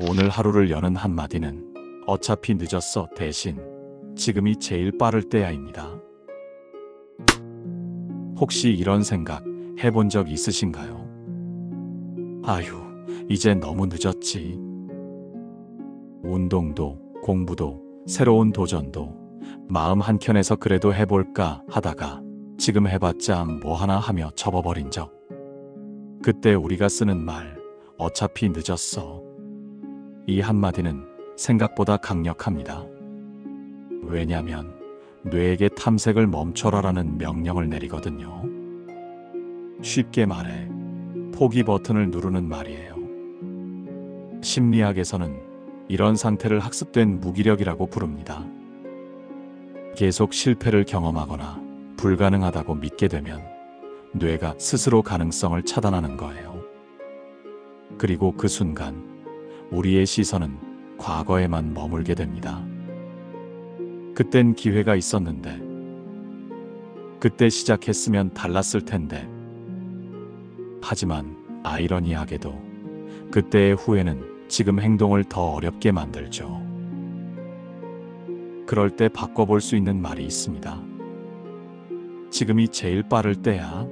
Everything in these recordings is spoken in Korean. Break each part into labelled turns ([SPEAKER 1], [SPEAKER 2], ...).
[SPEAKER 1] 오늘 하루를 여는 한마디는 어차피 늦었어 대신 지금이 제일 빠를 때야입니다. 혹시 이런 생각 해본 적 있으신가요? 아휴, 이제 너무 늦었지. 운동도, 공부도, 새로운 도전도, 마음 한켠에서 그래도 해볼까 하다가 지금 해봤자 뭐 하나 하며 접어버린 적. 그때 우리가 쓰는 말, 어차피 늦었어. 이 한마디는 생각보다 강력합니다. 왜냐면 뇌에게 탐색을 멈춰라라는 명령을 내리거든요. 쉽게 말해 포기 버튼을 누르는 말이에요. 심리학에서는 이런 상태를 학습된 무기력이라고 부릅니다. 계속 실패를 경험하거나 불가능하다고 믿게 되면 뇌가 스스로 가능성을 차단하는 거예요. 그리고 그 순간 우리의 시선은 과거에만 머물게 됩니다. 그땐 기회가 있었는데, 그때 시작했으면 달랐을 텐데. 하지만 아이러니하게도 그때의 후회는 지금 행동을 더 어렵게 만들죠. 그럴 때 바꿔볼 수 있는 말이 있습니다. 지금이 제일 빠를 때야.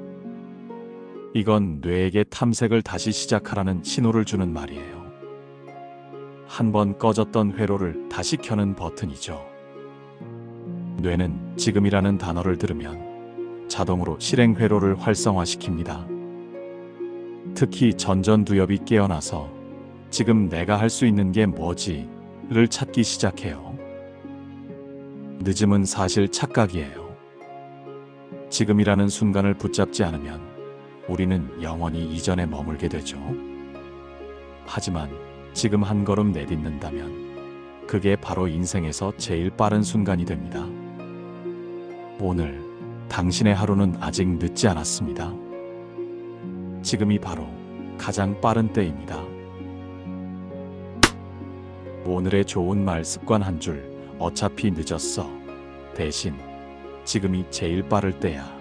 [SPEAKER 1] 이건 뇌에게 탐색을 다시 시작하라는 신호를 주는 말이에요. 한 번 꺼졌던 회로를 다시 켜는 버튼이죠. 뇌는 지금이라는 단어를 들으면 자동으로 실행 회로를 활성화시킵니다. 특히 전전두엽이 깨어나서 지금 내가 할 수 있는 게 뭐지를 찾기 시작해요. 늦음은 사실 착각이에요. 지금이라는 순간을 붙잡지 않으면 우리는 영원히 이전에 머물게 되죠. 하지만 지금 한 걸음 내딛는다면 그게 바로 인생에서 제일 빠른 순간이 됩니다. 오늘 당신의 하루는 아직 늦지 않았습니다. 지금이 바로 가장 빠른 때입니다. 오늘의 좋은 말 습관 한 줄, 어차피 늦었어. 대신 지금이 제일 빠를 때야.